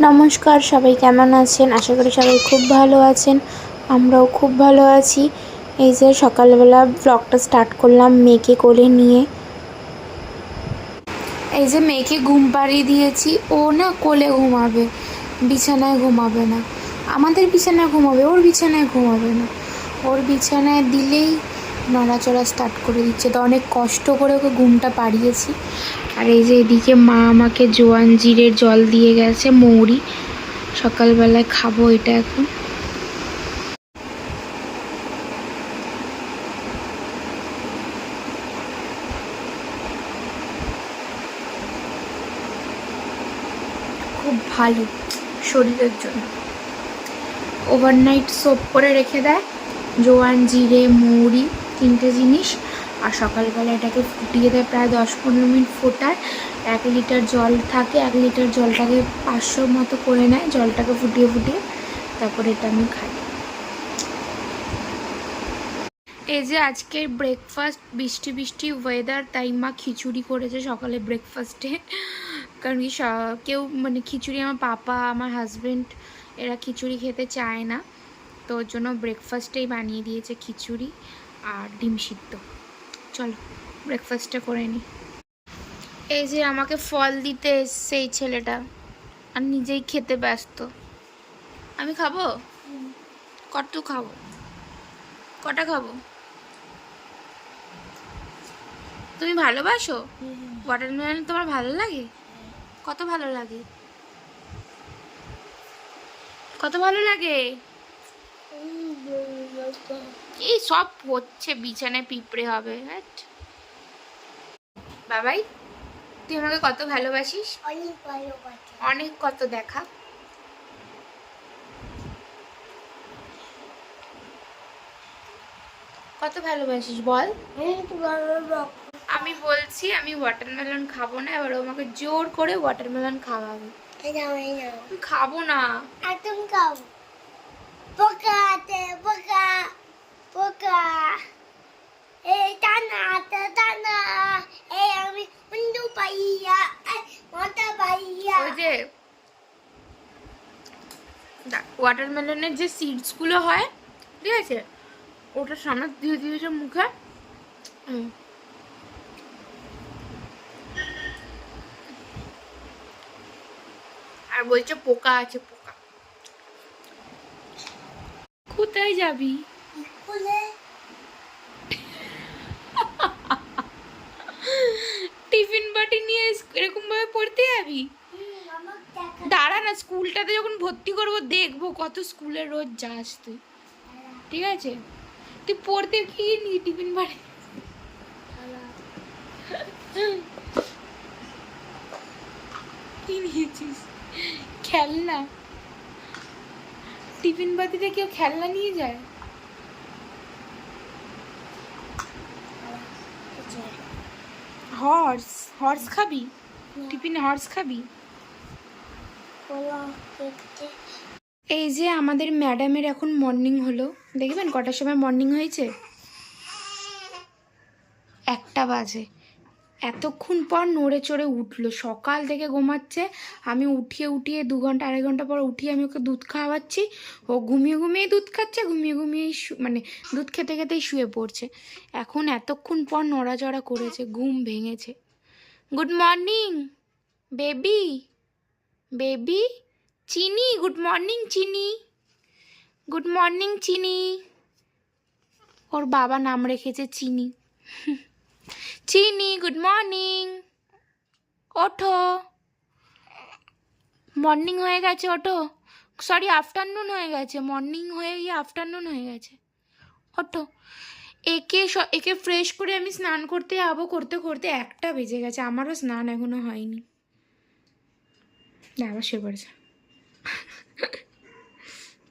নমস্কার, সবাই কেমন আছেন? আশা করি সবাই খুব ভালো আছেন। আমরাও খুব ভালো আছি। এই যে সকালবেলা ব্লগটা স্টার্ট করলাম মেয়েকে কোলে নিয়ে। এই যে মেয়েকে ঘুম পাড়িয়ে দিয়েছি। ও না কোলে ঘুমাবে, বিছানায় ঘুমাবে না। আমাদের বিছানায় ঘুমাবে, ওর বিছানায় ঘুমাবে না। ওর বিছানায় দিলেই নড়াচড়া স্টার্ট করে দিচ্ছে। তো অনেক কষ্ট করে ওকে ঘুমটা পাড়িয়েছি। আর এই যে এদিকে মা আমাকে জোয়ান জিরের জল দিয়ে গেছে, মৌরি। সকালবেলায় খাব এটা এখন। খুব ভালো শরীরের জন্য। ওভারনাইট সোপ করে রেখে দেয়। জোয়ান, জিরে, মৌরি তিনটে জিনিস। আর সকালবেলা এটাকে ফুটিয়ে দেয় প্রায় দশ পনেরো মিনিট ফোটায়। এক লিটার জল থাকে, এক লিটার জলটাকে পাঁচশো মতো করে নেয়, জলটাকে ফুটিয়ে ফুটিয়ে তারপরে এটা আমি খাই। এই যে আজকের ব্রেকফাস্ট বৃষ্টি বৃষ্টি ওয়েদার তাই মা খিচুড়ি করেছে সকালে ব্রেকফাস্টে কারণ কি কেউ মানে খিচুড়ি আমার পাপা, আমার হাজবেন্ড এরা খিচুড়ি খেতে চায় না। তো ওর জন্য ব্রেকফাস্টেই বানিয়ে দিয়েছে খিচুড়ি আর ডিম সিদ্ধ। চলো ব্রেকফাস্টটা করে নিই এই যে আমাকে ফল দিতে এসছে এই ছেলেটা, আর নিজেই খেতে ব্যস্ত। আমি খাব? কত খাব। কটা খাব? তুমি ভালোবাসো? ওয়াটারমেলন তোমার ভালো লাগে? কত ভালো লাগে? কত ভালো লাগে? এই সব হচ্ছে বিছানায় পিঁপড়ে হবে হ্যাট। বাবাই তুই আমাকে কত ভালোবাসিস? অনেক ভালো অনেক কত দেখা। কত ভালোবাসিস বল? আমি বলছি আমি ওয়াটারমেলন খাব না এবার আমাকে জোর করে ওয়াটারমেলন খাওয়াবে। খাব না। একদম খাও। পোকা পোকা পোকা এই টানা টানা এই আমি উন্ডু পাইয়া মাথা পাইয়া ওই যে ওয়াটারমেলনের যে সিডসগুলো হয়, ঠিক আছে? ওটা সামনে দিয়ে দিয়েছে মুখে। আর বলছে পোকা আছে, পোকা। কোথায় যাবি? টিফিন বাটি নিয়ে এরকম ভাবে পড়তে যাবি? দাঁড়া না স্কুলটাতে যখন ভর্তি করব দেখব কত স্কুলে রোজ যাস তুই। ঠিক আছে? তুই পড়তে কি নি টিফিন বাড়ি কি নিয়েছিস? খেলনা। টিফিন বাতিতে কেউ খেলনা নিয়ে যায়? হর্স হর্স খাবি? টিফিনে হর্স খাবি? এই যে আমাদের ম্যাডামের এখন মর্নিং হলো। দেখবেন কটার সময় মর্নিং হয়েছে? একটা বাজে। এতক্ষণ পর নড়ে চড়ে উঠল। সকাল থেকে ঘুমাচ্ছে। আমি উঠিয়ে উঠিয়ে দু ঘণ্টা, আড়াই ঘণ্টা পর উঠিয়ে আমি ওকে দুধ খাওয়াচ্ছি। ও ঘুমিয়ে ঘুমিয়ে দুধ খাচ্ছে, ঘুমিয়ে, ঘুমিয়েই মানে দুধ খেতে খেতেই শুয়ে পড়ছে। এখন এতক্ষণ পর নড়াচড়া করেছে, ঘুম ভেঙেছে। গুড মর্নিং, বেবি বেবি, চিনি, গুড মর্নিং, চিনি, গুড মর্নিং, চিনি। ওর বাবা নাম রেখেছে চিনি। চিনি গুড মর্নিং ওঠো মর্নিং হয়ে গেছে ওঠো সরি আফটারনুন হয়ে গেছে। মর্নিং হয়ে গিয়ে আফটারনুন হয়ে গেছে। ওঠো একে স- একে ফ্রেশ করে আমি স্নান করতে যাব, করতে করতে একটা বেজে গেছে। আমারও স্নান এখনও হয়নি। আবার শুয়ে পড়েছে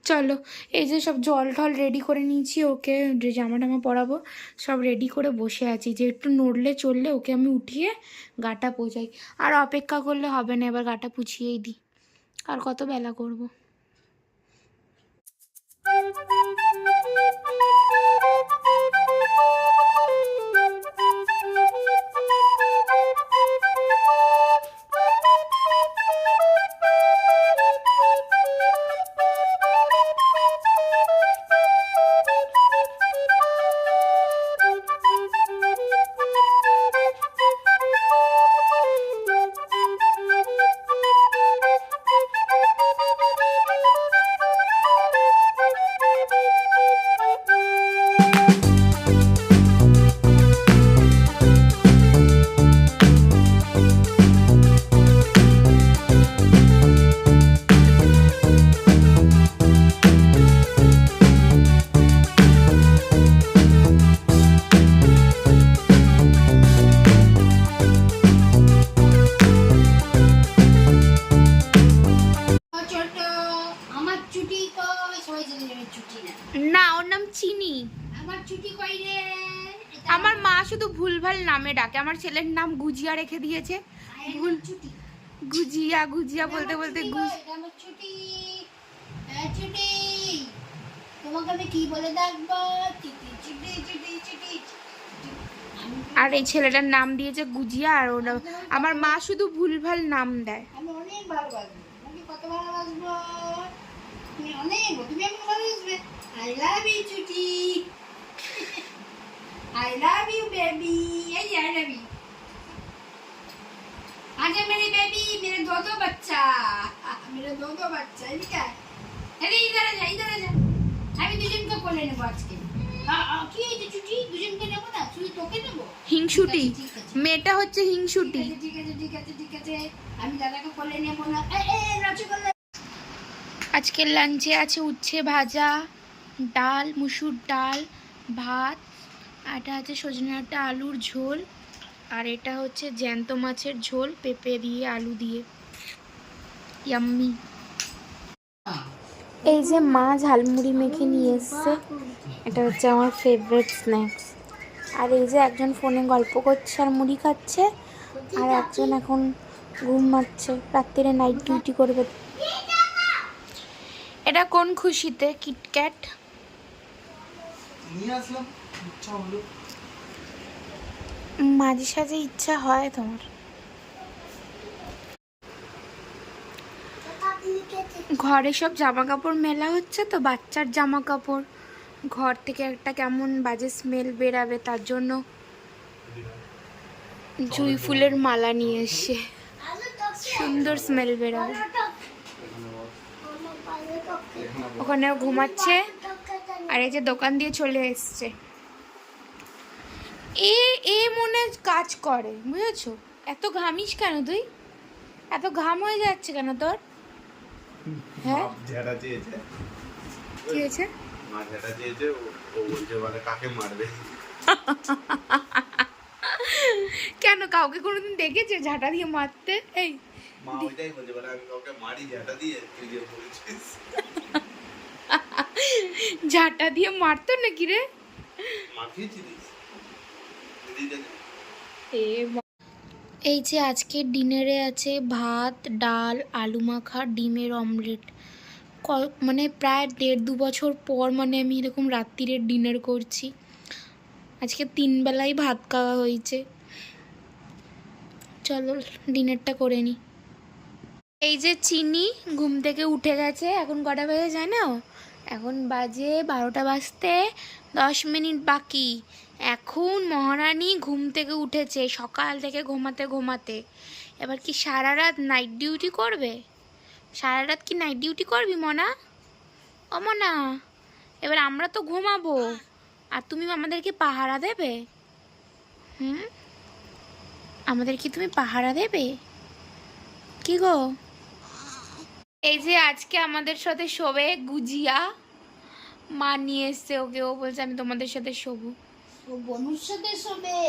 চলো, এই যে সব জল টল রেডি করে নিয়েছি, ওকে জামা টামা পরাবো, সব রেডি করে বসে আছি। যে একটু নড়লে চললে ওকে আমি উঠিয়ে গাটা পোঁচাই আর অপেক্ষা করলে হবে না, এবার গাটা পুছিয়েই দিই। আর কত বেলা করব? ভুলভাল নামে ডাকে। আমার ছেলের নাম গুজিয়া রেখে দিয়েছে। ভুল গুজিয়া গুজিয়া বলতে বলতে তোমাকে আমি কি বলে ডাকবো? আর এই ছেলেটার নাম দিয়েছে গুজিয়া আর ওরা আমার মা শুধু ভুলভাল নাম দেয়। আমি অনেক ভালোবাসবো। কত ভালোবাসবো? অনেক তুমি আমাকে ভালোবাসবে। আই লাভ ইউ ছুটি আই লাভ ইউ বেবি এই আই লাভ ইউ आजा मेरी बेबी मेरे दो दो बच्चा मेरे दो दो बच्चा इधर क्या अरे इधर आ जा इधर आ जा আমি দুজনকে কোলে নেবো আজকে আ- আ, কি হয়েছে ছুটি দুজনকে নেবো না শুধু তোকে নেবো হিংসুটি ঠিক আছে, ঠিক আছে। মেয়েটা হচ্ছে হিংসুটি ঠিক আছে ঠিক আছে ঠিক আছে ঠিক আছে আমি দাদাকে কোলে নেবো না এ এ রসগোল্লা আজকের লাঞ্চে আছে উচ্ছে ভাজা ডাল মুসুর ডাল ভাত আর এটা আছে সজনে ডাঁটা আলুর ঝোল আর এটা হচ্ছে জ্যান্ত মাছের ঝোল পেঁপে দিয়ে আলু দিয়ে। ইয়াম্মি এই যে মা ঝালমুড়ি মেখে নিয়ে এসছে এটা হচ্ছে আমার ফেভারিট স্ন্যাক্স আর এই যে একজন ফোনে গল্প করছে আর মুড়ি খাচ্ছে আর একজন এখন ঘুমাচ্ছে রাত্রিরে নাইট ডিউটি করবে। এটা কোন খুশিতে? কিটক্যাট নিয়ে আসলাম। ইচ্ছা হলো মাঝে সাঝে ইচ্ছা হয় তোমার। ঘরে সব জামা কাপড় মেলা হচ্ছে তো, বাচ্চার জামা কাপড় ঘর থেকে একটা কেমন বাজে স্মেল বেরাবে তার জন্য জুই ফুলের মালা নিয়ে এসে। সুন্দর স্মেল বেরাবে। ওখানে ঘুমাচ্ছে, আর এই যে দোকান দিয়ে চলে এসছে। এ এ মনে কাজ করে বুঝেছ? এত ঘামিস কেন তুই? এত ঘাম হয়ে যাচ্ছে কেন তোর? হ্যাঁ? মা ঝেড়া চেয়েছে। কি হয়েছে? মা ঝেড়া চেয়েছে ও- ও বলছে মানে কাকে মারবে? কেন কাউকে কোনোদিন দেখেছে ঝাঁটা দিয়ে মারতে? এই মা ওইটাই বলছে মানে আমি কাউকে মারি ঝেড়া দিয়ে? তুই যে বলছিস। ঝাঁটা দিয়ে মারতো নাকি রে? মাখিয়েছিলিস এই যে আজকে ডিনারে আছে ভাত, ডাল, আলু মাখা, ডিমের অমলেট। মানে প্রায় দেড় দু বছর পর মানে আমি এরকম রাত্রিরের ডিনার করছি। আজকে তিন বেলায় ভাত খাওয়া হয়েছে। চলো ডিনারটা করে নিই এই যে চিনি ঘুম থেকে উঠে গেছে, এখন কটা বাজে যায় না এখন বাজে বারোটা বাজতে দশ মিনিট বাকি। এখন মহারানী ঘুম থেকে উঠেছে, সকাল থেকে ঘুমাতে ঘুমাতে। এবার কি সারা রাত নাইট ডিউটি করবে? সারা রাত কি নাইট ডিউটি করবি, মনা? ও মনা, এবার আমরা তো ঘুমাবো। আর তুমি আমাদেরকে পাহারা দেবে? হুম? আমাদের কি তুমি পাহারা দেবে? কি গো? এই যে আজকে আমাদের সাথে শোবে গুজিয়া। মা নিয়ে এসছে ওকে, ও বলছে আমি তোমাদের সাথে শোবো। ও বনুর সাথে শোবে।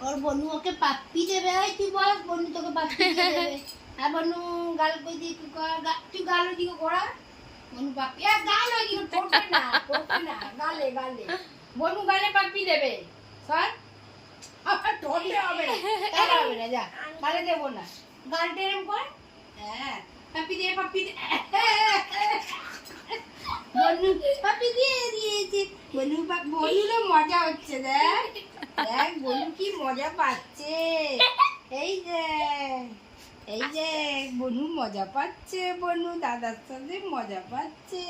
ওর বনু ওকে পাপ্পি দেবে। তুই বল, বনু তোকে পাপ্পি দেবে? আর বনু গাল কই দিয়ে তুই কর তুই গাল দিকে বনু পাপ্পি আর গাল ওই দিকে ঠোঁটে না ঠোঁটে না। গালে গালে। বনু গালে পাপ্পি দেবে। ঠোঁটে হবে হবে না, যা। গালে না। গালটা এরম কর। হ্যাঁ। পাপ্পি দিয়ে পাপ্পি দে। বনু, পাপ্পি দিয়ে মজা হচ্ছে, দেখ। দেখ কি মজা পাচ্ছে। এই যে এই যে, বনু মজা পাচ্ছে, বনু দাদার সাথে মজা পাচ্ছে।